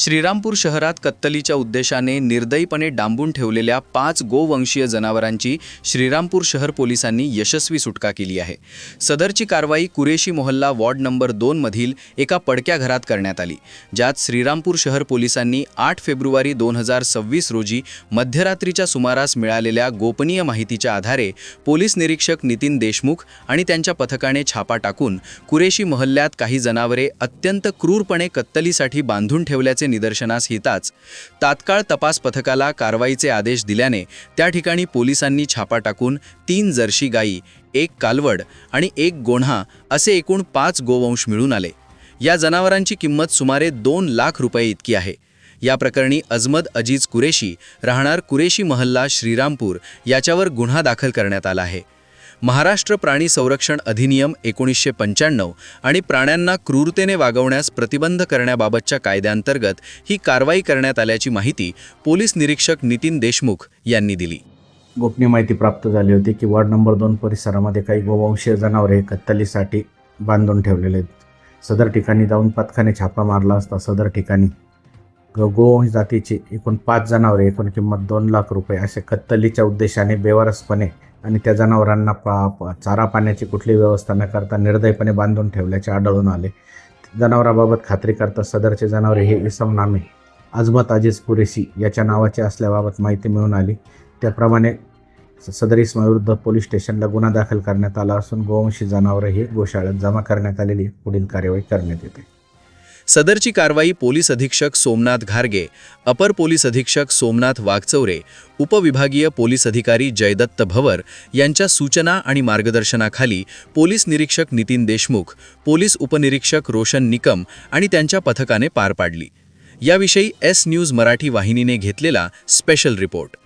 श्रीरामपूर शहरात कत्तलीच्या उद्देशाने निर्दयीपणे डांबून ठेवलेल्या पाच गोवंशीय जनावरांची श्रीरामपूर शहर पोलिसांनी यशस्वी सुटका केली आहे. सदरची कारवाई कुरेशी मोहल्ला वॉर्ड नंबर दोनमधील एका पडक्या घरात करण्यात आली. ज्यात श्रीरामपूर शहर पोलिसांनी आठ फेब्रुवारी दोन हजार सव्वीस रोजी मध्यरात्रीच्या सुमारास मिळालेल्या गोपनीय माहितीच्या आधारे पोलीस निरीक्षक नितीन देशमुख आणि त्यांच्या पथकाने छापा टाकून कुरेशी मोहल्ल्यात काही जनावरे अत्यंत क्रूरपणे कत्तलीसाठी बांधून ठेवल्याचे निदर्शनास येताच तात्काळ तपास पथकाला कारवाईचे आदेश दिल्याने त्या ठिकाणी पोलिसांनी छापा टाकून तीन जर्शी गायी एक कालवड आणि एक गोन्हा असे एकूण पाच गोवंश मिळून आले. या जनावरांची किंमत सुमारे दोन लाख रुपये इतकी आहे. या प्रकरणी अजमद अजीज कुरेशी राहणार कुरेशी महल्ला श्रीरामपूर याच्यावर गुन्हा दाखल करण्यात आला आहे. महाराष्ट्र प्राणी संरक्षण अधिनियम एकोणीसशे पंच्याण्णव आणि प्राण्यांना क्रूरतेने वागवण्यास प्रतिबंध करण्याबाबतच्या कायद्याअंतर्गत ही कारवाई करण्यात आल्याची माहिती पोलीस निरीक्षक नितीन देशमुख यांनी दिली. गोपनीय माहिती प्राप्त झाली होती की वॉर्ड नंबर दोन परिसरामध्ये काही गोवंशीय जनावरे कत्तलीसाठी बांधून ठेवलेले आहेत. सदर ठिकाणी जाऊन पथकाने छापा मारला असता सदर ठिकाणी ग गोवंश जातीची एकूण पाच जनावरे एकूण किंमत दोन लाख रुपये असे कत्तलीच्या उद्देशाने बेवारसपणे आणि त्या जनावरांना पा चारा पाण्याची कुठलीही व्यवस्था न करता निर्दयपणे बांधून ठेवल्याचे आढळून आले. जनावराबाबत खात्री करता सदरचे जनावरे हे इसम नामे अजमत अजीज कुरेशी याच्या नावाचे असल्याबाबत माहिती मिळून आली. त्याप्रमाणे स- सदर इसमाविरुद्ध पोलीस स्टेशनला गुन्हा दाखल करण्यात आला असून गोवंशी जनावरं ही गोशाळेत जमा करण्यात आलेली पुढील कार्यवाही करण्यात येते. सदरची कारवाई पोलीस अधीक्षक सोमनाथ घारगे अपर पोलीस अधीक्षक सोमनाथ वाघचौरे उपविभागीय पोलीस अधिकारी जयदत्त भवर यांच्या सूचना आणि मार्गदर्शनाखाली पोलीस निरीक्षक नितीन देशमुख पोलीस उपनिरीक्षक रोशन निकम आणि त्यांच्या पथकाने पार पाडली. याविषयी एस न्यूज मराठी वाहिनीने घेतलेला स्पेशल रिपोर्ट.